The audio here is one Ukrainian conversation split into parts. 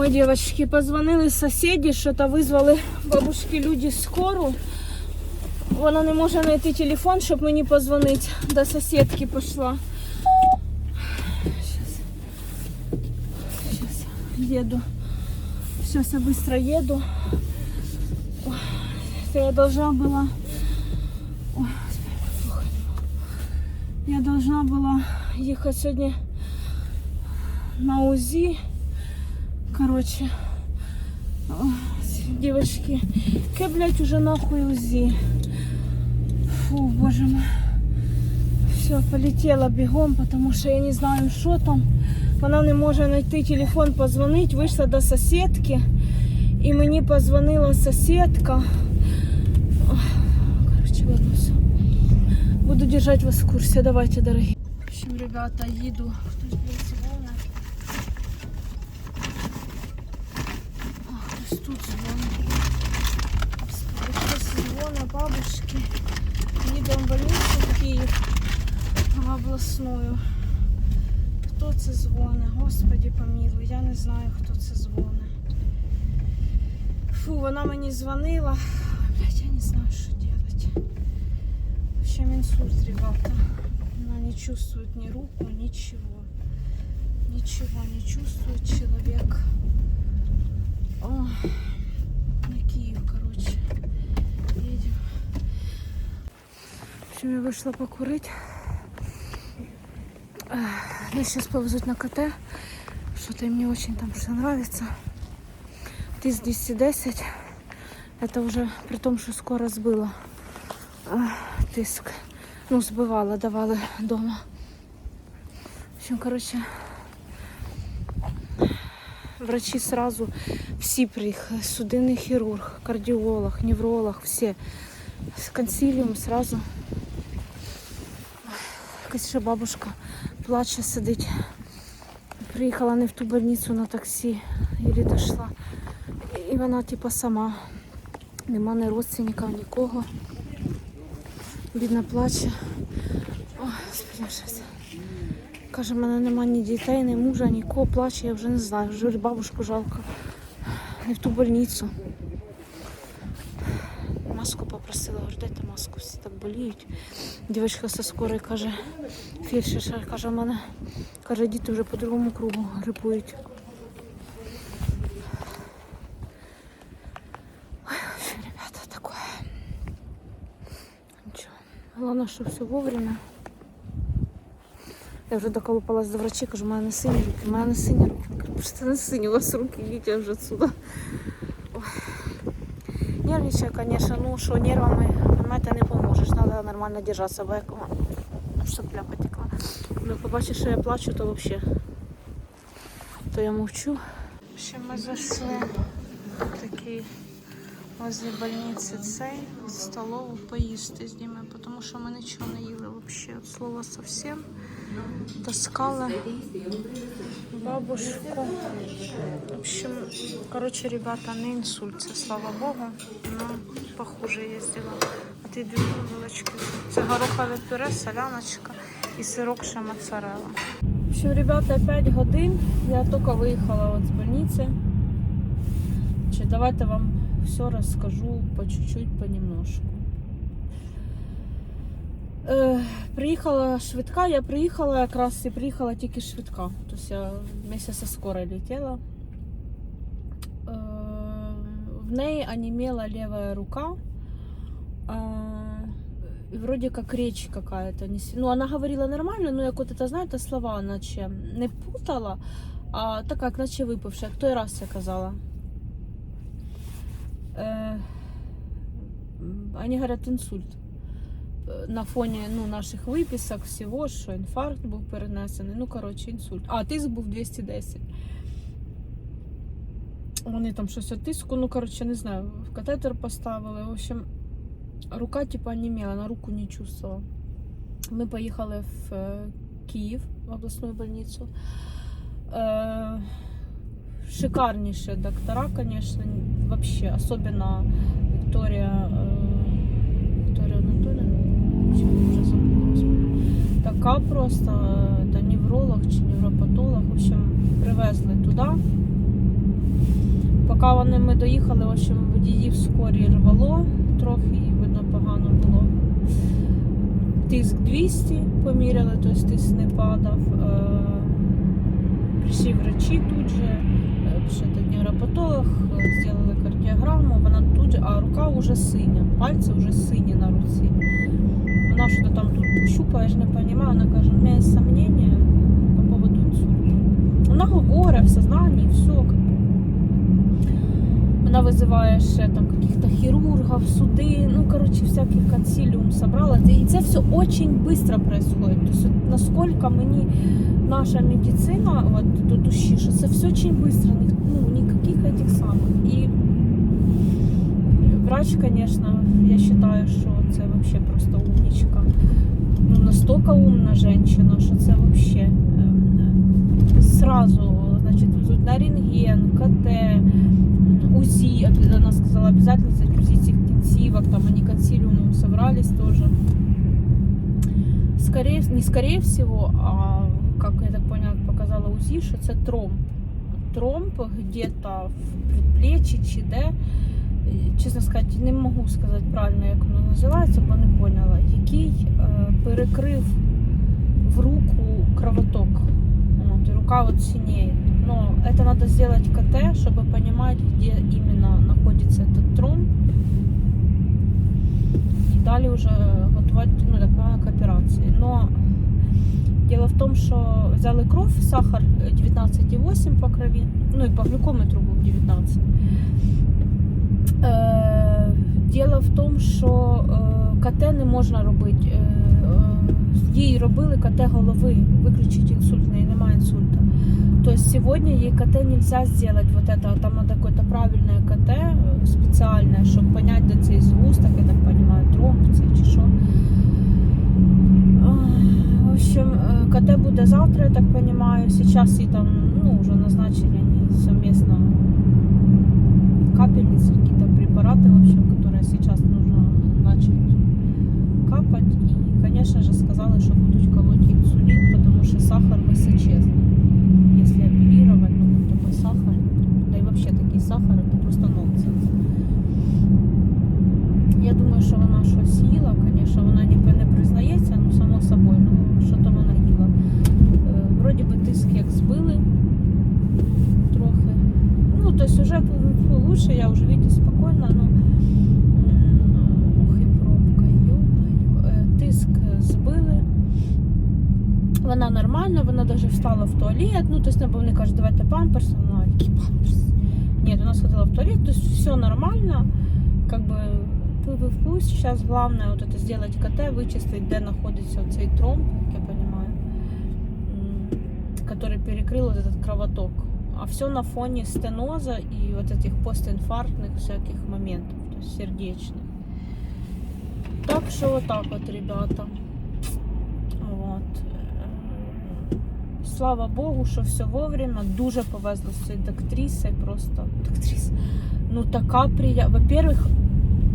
Ой, девочки, позвонили сусіди, що то визвали бабушки люди скору. Вона не може знайти телефон, щоб мені позвонити. До сусідки пішла. Сейчас. Сейчас еду. Сейчас я быстро еду. Ой, Это я должна была... Ой, слухай. Я должна была ехать сегодня на УЗИ. Короче, о, девочки, какая, блядь, уже нахуй УЗИ. Фу, боже мой. Все, полетела бегом, потому что я не знаю, что там. Вона не може знайти телефон, позвонити, вийшла до сусідки. І мені позвонила сусідка. Ой, Короче, ладно, все. Буду держать вас в курсе. Давайте, дорогие. В общем, ребята, їду. Хтось, тут. Хтось дзвонить бабушки. Їдемо в больницю в Київ. В обласную. Хто це дзвонить? Господи помилуй, я не знаю, хто це дзвонить. Фу, вона мені дзвонила. Блять, я не знаю, що. В общем, инсульт, ребята. Она не чувствует ни руку, ничего. Ничего не чувствует человек. О, на Киев, короче. Едем. В общем, я вышла покурить. Эх, Нас сейчас повезут на КТ. Что-то им не очень там все нравится. Тиск 210. Это уже при том, что скоро сбила а, тиск. Ну, збивала, давали дома. В общем, короче, врачи сразу всі приїхали. Судинний хірург, кардіолог, невролог, всі. Консиліум сразу. Якась ще бабушка плаче, сидить. Приїхала не в ту больницю на таксі, і дошла. І вона типу сама. Нема ні родственників, нікого. Бідна плаче. Господи, щас. Каже, в мене нема ні дітей, ні мужа, нікого плаче, я вже не знаю. Вже бабушку жалко. Не в ту больницю. Маску попросила, говорю, дайте маску, всі так боліють. Дівчинка со скорої каже, фельдшер каже, в мене каже, діти вже по другому кругу грипують. Ребята, такое. Нічого. Головне, що все вовремя. Я вже доколупалась до врача, кажу, у мене сині руки, у мене сині руки. Він каже, просто не сині, у вас руки, йдіть вже. Ой. Нервничаю, конечно, ну що нервами, понимаете, не поможеш. Треба нормально держатися, бо як щоб пляха текла. Коли побачиш, що я плачу, то взагалі то я мовчу. Ще ми зайшли такий возле больниці цей столову поїсти з ними, тому що ми нічого не їли взагалі, від слова совсем. Таскали бабушку. В общем, короче, ребята, не инсульт, це, слава Богу, но похуже їздила. А ти дві булочки. Це горохове пюре, соляночка і сирок ще моцарелла. В общем, ребята, 5 годин. Я только виїхала от з больниці. Давайте вам все розкажу по чуть-чуть, понемножку. Е, приїхала швидка, я приїхала якраз і приїхала тільки швидка. Тобто я вместе со скорой летела. Е, в неї онемела левая рука. Е, вроде как речь какая-то. Ну, она говорила нормально, но як от это, знаєте, слова наче не путала, а так як наче випивши, як той раз я казала. Е, Они говорят інсульт. Е, На фоні ну, наших виписок, всього, що інфаркт був перенесений. Ну, коротше, інсульт. А, тиск був 210. Вони там щось от тиску, ну, коротше, не знаю, в катетер поставили. В общем, рука типа онемела, на руку не чувствовала. Ми поїхали в е, Київ, в обласну больницю. Е, шикарнейшие доктора, конечно, вообще, особенно Виктория, така просто, это невролог чи невропатолог, в общем, привезли туди. поки вони ми доїхали, в общем, водіїв скорі рвало, трохи видно погано було. Тиск 200 поміряли, тобто тиск не падав. Е, Прийшли врачі тут же, е, нейропатолог, е, зробили кардіограму, вона тут же, а рука вже синя, пальці вже сині на руці. Вона що то там тут щупає, я ж не розумію, вона каже, у мене є сомнення по поводу інсульту. Вона говорить в сознанні, все. как бы. Вона визиває ще там каких-то хірургів, суди, ну, короче, всякий консиліум собрала. І це все очень быстро происходит. То есть, от насколько мені наша медицина, от до душі, що це все очень быстро, ні- ну, никаких этих самых. І врач, конечно, я считаю, що це вообще просто умничка. Ну, настолько умна женщина, що це вообще ем, сразу, значит, везуть на рентген, КТ, УЗИ, она сказала, обязательно взять УЗИ этих кінцівок, там они консилиумом собрались тоже. Скорее, не скорее всего, а как я так поняла, показала УЗИ, що це тромб. Тромб где-то в предплечье чи де. Е, Чесно сказати, не можу сказати правильно, як воно називається, бо не поняла, який е, перекрив в руку кровоток. Вот, и рука вот синеет. Но это надо сделать КТ, чтобы понимать, где именно находится этот тромб. И далее уже готовить, ну, так понимаю, к операции. Но дело в том, что взяли кров, сахар 19,8 по крови, ну и по глюкометру був 19. Е, Діло в тому, що е, КТ не можна робити. Е, е, Їй робили КТ голови, виключить інсульт, в неї немає інсульта. То есть сегодня ей КТ нельзя сделать вот это, там надо какое-то правильное КТ э, специальное, чтобы понять, де цей згусток, я так понимаю, тромб цей чи що. Ах, В общем, э, КТ буде завтра, я так понимаю. Сейчас и там, ну, уже назначили они совместно капельницы, какие-то препараты, в общем, которые сейчас нужно начать капать. И, конечно же, сказали, что будут колоть инсулин, потому что сахар высочезный. Если оперировать, ну, такой сахар, да и вообще такий сахар, это просто нонсенс. Я думаю, що вона щось їла, звісно, вона ніби не признається, ну само собою, ну що там вона їла. Е, Вроді би тиск як збили трохи. Ну, то есть уже фу, лучше, я вже видю спокійно, ну м, ох і пробка, йо-моє. Е, Тиск збили. Вона нормальна, вона навіть встала в туалет. Ну, тобто, бо вони кажуть, давайте памперс. Вона який памперс? Ні, вона сходила в туалет, тобто все нормально. Как бы пив пусть. Сейчас главное вот это сделать КТ, вычислить, де знаходиться цей тромб, як я понимаю, м, который перекрыл вот этот кровоток. А все на фоне стеноза и вот этих постинфарктных всяких моментов, то есть сердечных. Так что вот так вот, ребята. Вот. Слава Богу, що все вовремя. Дуже повезло з цією доктрисою. Просто доктриса. Ну така приятна. Во-первых,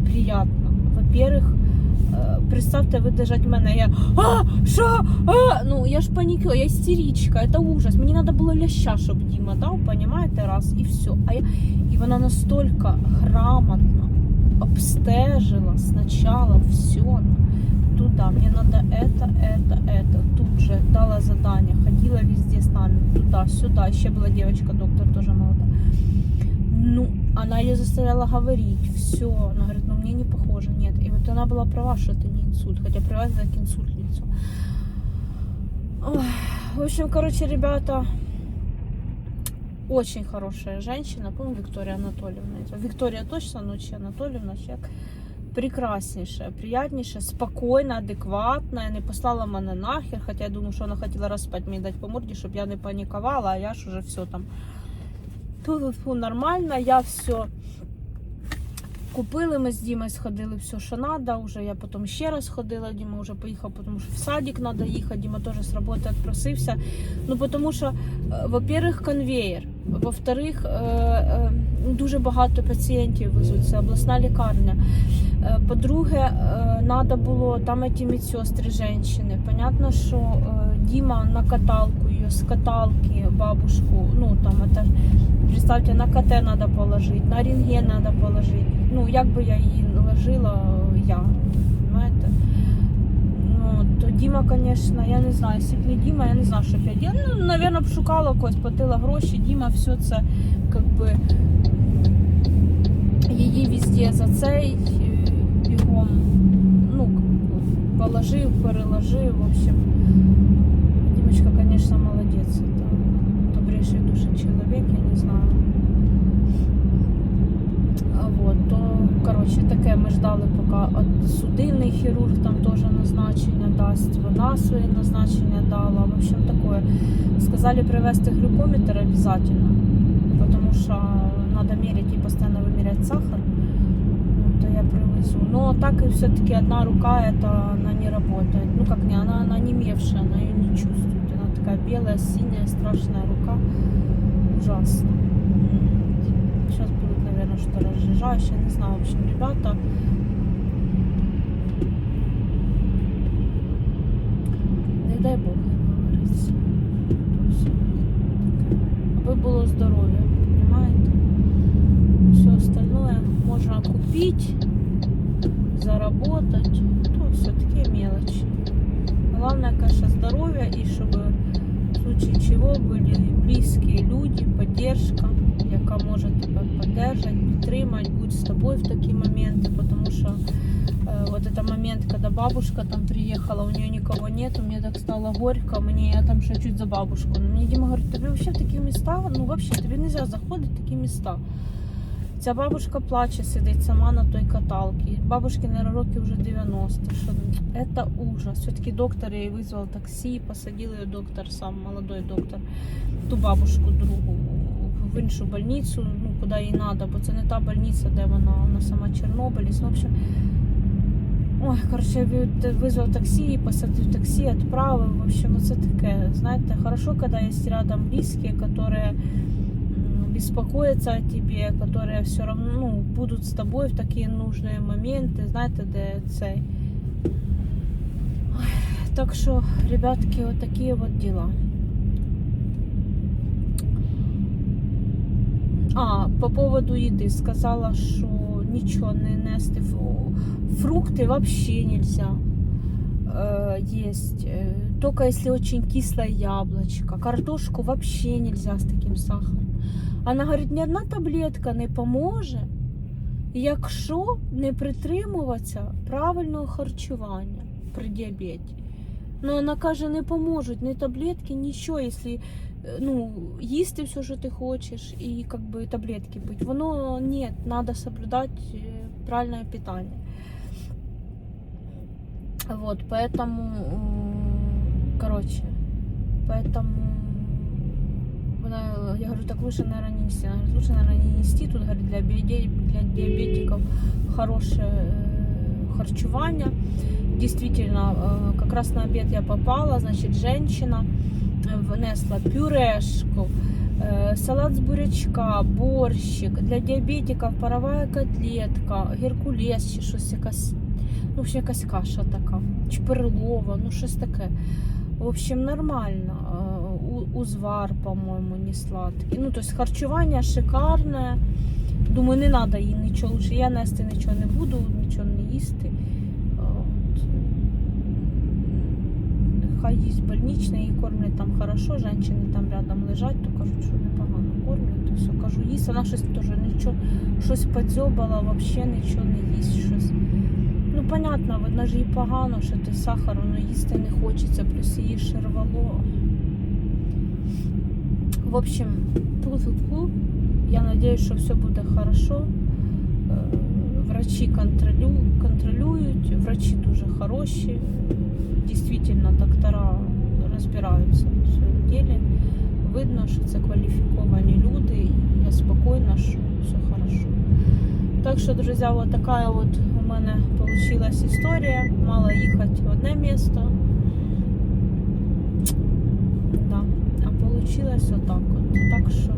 приятно. Во-первых, е, представте, ви держать мене. Я а, що? А? Ну я ж панікю, я істеричка, це ужас. Мені треба було ляща, щоб Діма дав, понімаєте, раз і все. А я... І вона настільки грамотно обстежила спочатку все туда, мне надо это, это, это. Тут же дала задание, ходила везде с нами, туда, сюда. Еще была девочка, доктор тоже молодая. Ну, она ее заставляла говорить, все. Она говорит, ну мне не похоже, нет. И вот она была права, что это не инсульт, хотя привязана к инсультницу. Ой, В общем, короче, ребята, очень хорошая женщина, по-моему, Виктория Анатольевна. это. Виктория точно, но чи Анатольевна, человек прекрасніше, приятніше, спокійна, адекватна, не послала мене нахер, хоча я думаю, що вона хотіла розпати мені дати по морді, щоб я не панікувала, а я ж уже все там Фу-фу-фу, нормально, я все купили, ми з Дімою сходили все, що треба, вже я потім ще раз ходила, Діма вже поїхав, тому що в садик треба їхати, Діма теж з роботи відпросився. Ну, тому що, е, во-первых, конвеєр, во-вторых, е, е, дуже багато пацієнтів везуть, це обласна лікарня. Е, По-друге, треба було там ці медсестри жінки. Понятно, що е, Діма на каталку її з каталки бабушку, ну там это Представьте, на КТ надо положить, на рентген надо положить. Ну, як би я її ложила, я, понимаете? Ну, то Діма, конечно, я не знаю, якщо б не Діма, я не знаю, що б я діла. Ну, наверное, б шукала когось, платила гроші. Діма все це, как би, її везде за цей бігом, ну, положив, переложив, в общем. Дімочка, конечно, молодець. Это добрейший душі чоловік, я не знаю. А Вот, то, коротше, таке ми ждали, поки от судинний хірург там теж назначення дасть, вона свої назначення дала. В общем, такое. Сказали привезти глюкометр обязательно, потому что надо мерить и постоянно вымерять сахар. То я привезу. Но так и все-таки одна рука это она не работает. Ну как не, она, она не мевшая, она ее не чувствует. Она такая белая, синяя, страшная рука. Ужасно. Сейчас будет, наверное, что разжижающее, не знаю. В общем, ребята, не дай Бог, як говориться. То все. Аби було здоров'я, понимаете? Все остальное можно купить, заработать. То все такие мелочи. Главное, конечно, здоровье и чтобы в случае чего были близкие люди, поддержка, яка може тебе поддержать, підтримати, будь з тобою в такі моменти, потому что э, вот это момент, когда бабушка там приехала, у нее никого нет, мне так стало горько, мне я там ще чуть за бабушку. Но мне Дима говорит, тобі вообще в такі места, ну вообще тобі нельзя заходити в такі места. Ця бабушка плаче, сидить сама на той каталці. Бабушки, наверное, років вже 90. Що це ужас. Все-таки доктор її визвав таксі, посадив її доктор, сам молодой доктор, ту бабушку другу в іншу больницю, ну куди їй треба, бо це не та больниця, де вона, вона сама Чорнобилець. Ну, в общем, Ой, короче, ви- визвав таксі, посадив таксі, відправив. В общем, це таке. Знаєте, хорошо, когда есть рядом близкие, которые м, беспокоятся о тебе, которые все равно ну, будут с тобой в такие нужные моменты, знаєте, де цей. Ой, Так що, ребятки, вот такие вот дела. А, по поводу еды сказала, що нічого не нести. Фу- Фрукты вообще нельзя э, есть. Э, Только если очень кислое яблочко. Картошку вообще нельзя с таким сахаром. Вона говорить, ні одна таблетка не поможе, якщо не притримуватися правильного харчування при діабеті. Ну, вона каже, не поможуть ні таблетки, нічого, якщо е, ну, їсти все, що ти хочеш, і как бы, таблетки пити. Воно ні, треба соблюдати е, правильне питання. Вот, поэтому, м, короче, поэтому, она- я говорю, так лучше, наверное, не нести. Она говорит, лучше, наверное, не нести. Тут, говорит, для, биоде- для диабетиков хорошее э, харчевание. Действительно, э, как раз на обед я попала, значит, женщина э, внесла пюрешку, э, салат с бурячка, борщик, для диабетиков паровая котлетка, геркулес, чи щось якась, ну, ще якась каша така, чи перлова, ну щось таке. В общем, нормально. Э, у- Узвар, по-моему, не сладкий. Ну, то есть харчування шикарне. Думаю, не треба їй нічого лучше. Я нести нічого не буду, нічого не їсти. От. Хай їсть больничне, її кормлять там хорошо, жінки там рядом лежать, то кажуть, що непогано кормлять. То все, кажу, їсть, вона щось теж нічого, щось подзьобала, взагалі нічого не їсть. Щось. Ну, понятно, вона ж їй погано, що ти сахар, воно їсти не хочеться, плюс її ще рвало. В общем, тьфу-тьфу-тьфу. Я надеюсь, що все буде хорошо. Е, Врачі контролю, контролюють, врачі дуже хороші. Дійсно, доктора розбираються в своєму ділі. Видно, що це кваліфіковані люди, і я спокійна, що все хорошо. Так що, друзі, вот така от у мене вийшла історія. Мала їхати в одне місто. Да. А получилось отак от. Так що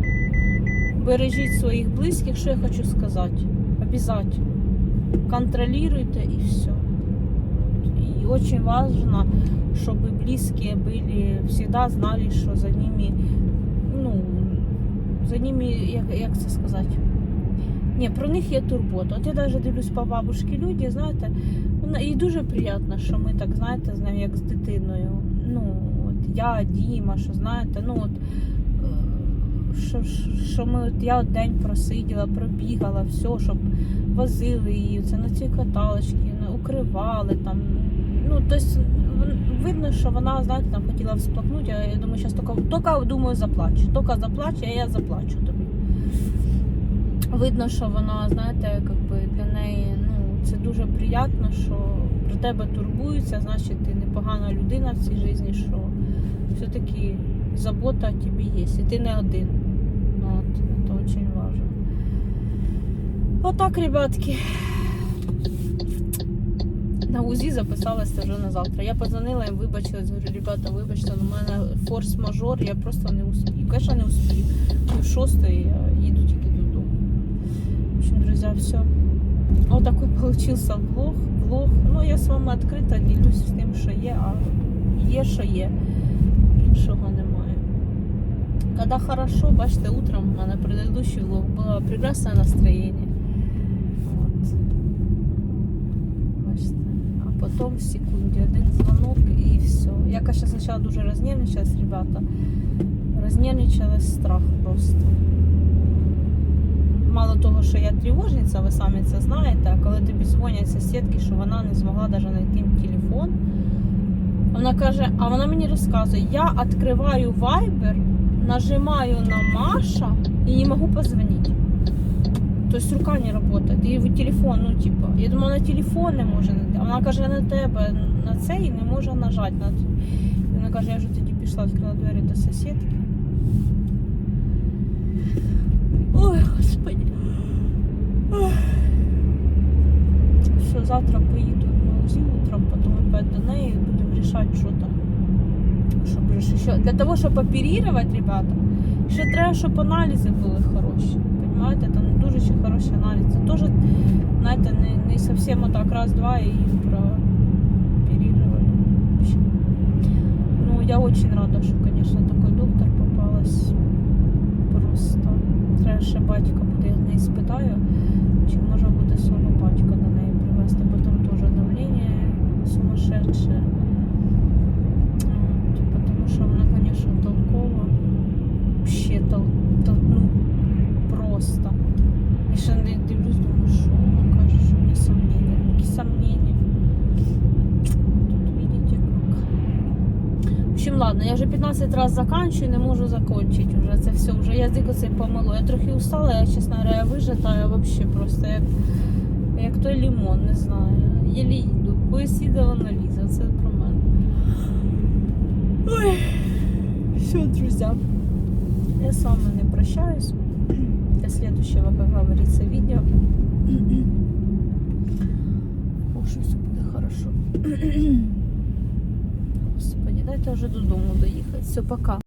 бережіть своїх близьких, що я хочу сказати. Обязательно. Контролируйте и все. И очень важно, чтобы близкие были, всегда знали, что за ними, ну, за ними, як, як це сказати? Ні, про них є турбота. От я навіть дивлюсь по бабушки люди, знаєте, їй дуже приємно, що ми так, знаєте, з нею як з дитиною. Ну, от я, Діма, що знаєте, ну от. Що, що ми я день просиділа, пробігала, все, щоб возили її це на ці каталочки, укривали там. Ну, тобто видно, що вона, знаєте, там хотіла всплакнути, а я думаю, зараз тільки, тільки думаю, заплачу. Тільки заплачу, а я заплачу тобі. Видно, що вона, знаєте, як би для неї ну, це дуже приємно, що про тебе турбуються, значить ти непогана людина в цій житті, що все-таки забота тобі є, і ти не один. Ну, От, це дуже важливо. Отак, ребятки. На УЗІ записалася вже на завтра. Я позвонила їм, вибачилась, говорю, ребята, вибачте, у мене форс-мажор, я просто не успію. Звісно, не успію. Пів шостої я їду тільки додому. В общем, друзья, все. Вот такой получился влог. влог. Ну, я з вами відкрита ділюсь з тим, що є, а є, що є. Іншого. Когда хорошо, бачите, утром у мене предыдущий влог настроєння. От. Бачите. А потом в секунді один звонок і все. Я, конечно, сначала дуже рознервничалась, ребята. Рознервничалась страх просто мало того, що я тривожниця, ви самі це знаєте, а коли тобі дзвонять сусідки, що вона не змогла навіть знайти телефон. Вона каже, а вона мені розказує, я відкриваю Viber, нажимаю на Маша і не можу позвонити. Тобто рука не. І в телефон, ну типа. Я думала, на телефон не може вона каже, на тебе на цей не може нажати. На... Вона каже, я вже тоді пішла, відкрила двері до сусідки. Ой, господи. Ой. Все, завтра поїду на УЗИ утром, потом опять до неї будемо рішати, що там. Вже ще... Для того, щоб оперувати, ребята, ще треба, щоб аналізи були хороші. Понимаете, там дуже ще хороші аналізи. Теж, знаєте, не, не зовсім отак раз-два і прооперировали. Ну, я очень рада, що, конечно, такой доктор попалась. Просто. Треба ще батька буде, я в неї спитаю, чи можна буде свого батька до неї привезти, бо там теж давлення сумасшедше. От, Потому що толкова. Вообще тол, тол, ну, просто. І ще не дивлюсь, думаю, що вона каже, що мене сомнення. Які сомнення. Тут видите как. В общем, ладно, я вже 15 раз заканчую, не можу закончити вже це все. Вже язик оцей помило. Я трохи устала, я, чесно говоря, я я вообще просто як, як той лимон, не знаю. Єлі їду. Поїсідала на ліза, це про мене. Ой, все, друзі. Я с вами не прощаюсь. До следующего, как говорится, видео. Що все буде хорошо. Господи, дайте вже додому доїхати. Все, пока.